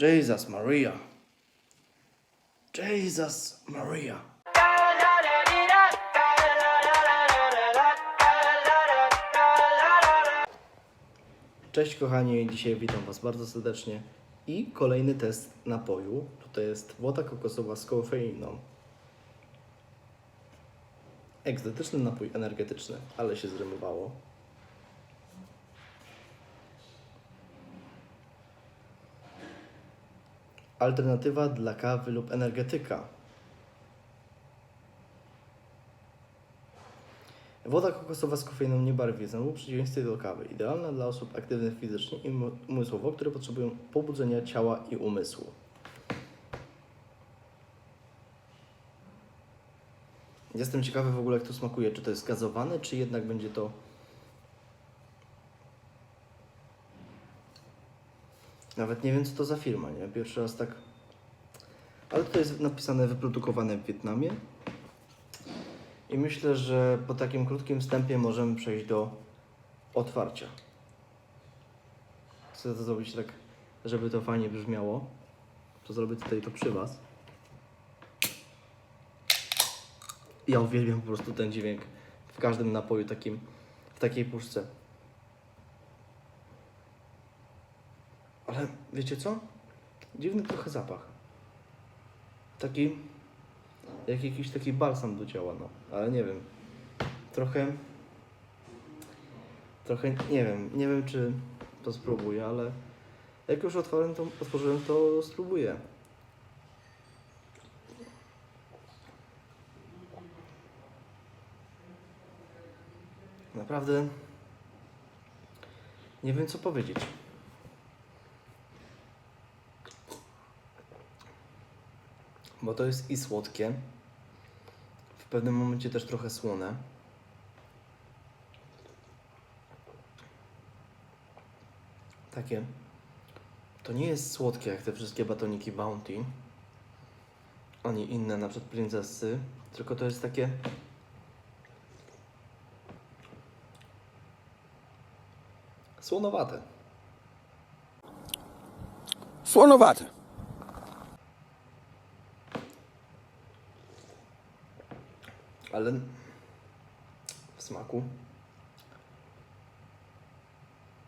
Jesus Maria. Jesus Maria. Cześć kochani, dzisiaj witam Was bardzo serdecznie i kolejny test napoju. Tutaj jest woda kokosowa z kofeiną. Egzotyczny napój energetyczny, ale się zrymowało. Alternatywa dla kawy lub energetyka. Woda kokosowa z kofeiną nie barwi w przeciwieństwie do kawy. Idealna dla osób aktywnych fizycznie i um- umysłowo, które potrzebują pobudzenia ciała i umysłu. Jestem ciekawy w ogóle, jak to smakuje. Czy to jest gazowane, czy jednak będzie to. Nawet nie wiem, co to za firma, nie? Pierwszy raz tak. Ale tutaj jest napisane wyprodukowane w Wietnamie. I myślę, że po takim krótkim wstępie możemy przejść do otwarcia. Chcę to zrobić tak, żeby to fajnie brzmiało. To zrobię tutaj to przy Was. Ja uwielbiam po prostu ten dźwięk w każdym napoju takim, w takiej puszce. Ale wiecie co? Dziwny trochę zapach. Taki jak jakiś taki balsam do ciała, no. Ale nie wiem. Trochę... Trochę, nie wiem, nie wiem czy to spróbuję, ale jak już otworzyłem to, otworzyłem, to spróbuję. Naprawdę nie wiem co powiedzieć. Bo to jest i słodkie, w pewnym momencie też trochę słone. Takie. To nie jest słodkie jak te wszystkie batoniki Bounty, ani inne, na przykład princesy, tylko to jest takie. Słonowate. Słonowate. Ale w smaku.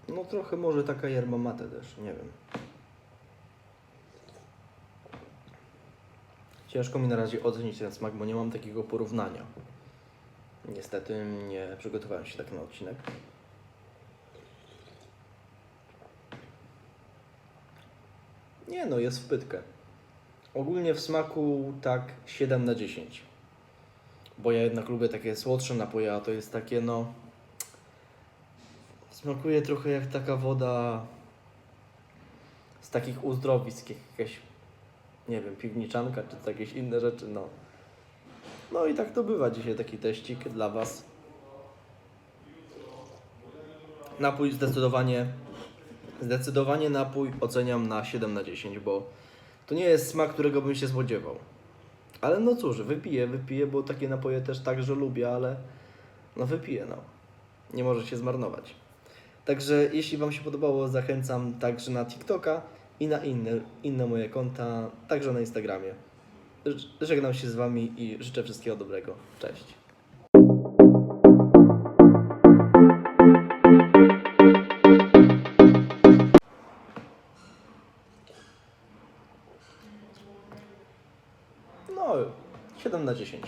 No trochę może taka yerba mate też, nie wiem. Ciężko mi na razie ocenić ten smak, bo nie mam takiego porównania. Niestety nie przygotowałem się tak na odcinek. Nie no, jest w pytkę. Ogólnie w smaku tak 7 na 10 bo ja jednak lubię takie słodsze napoje, a to jest takie no... Smakuje trochę jak taka woda z takich uzdrowisk, jak jakaś, nie wiem, piwniczanka, czy jakieś inne rzeczy, no. No i tak to bywa dzisiaj, taki teścik dla Was. Napój zdecydowanie, zdecydowanie napój oceniam na 7 na 10, bo to nie jest smak, którego bym się spodziewał. Ale no cóż, wypiję, wypiję, bo takie napoje też także lubię, ale no wypiję, no. Nie może się zmarnować. Także jeśli Wam się podobało, zachęcam także na TikToka i na inne, inne moje konta, także na Instagramie. Żegnam się z Wami i życzę wszystkiego dobrego. Cześć. No, 7 na 10.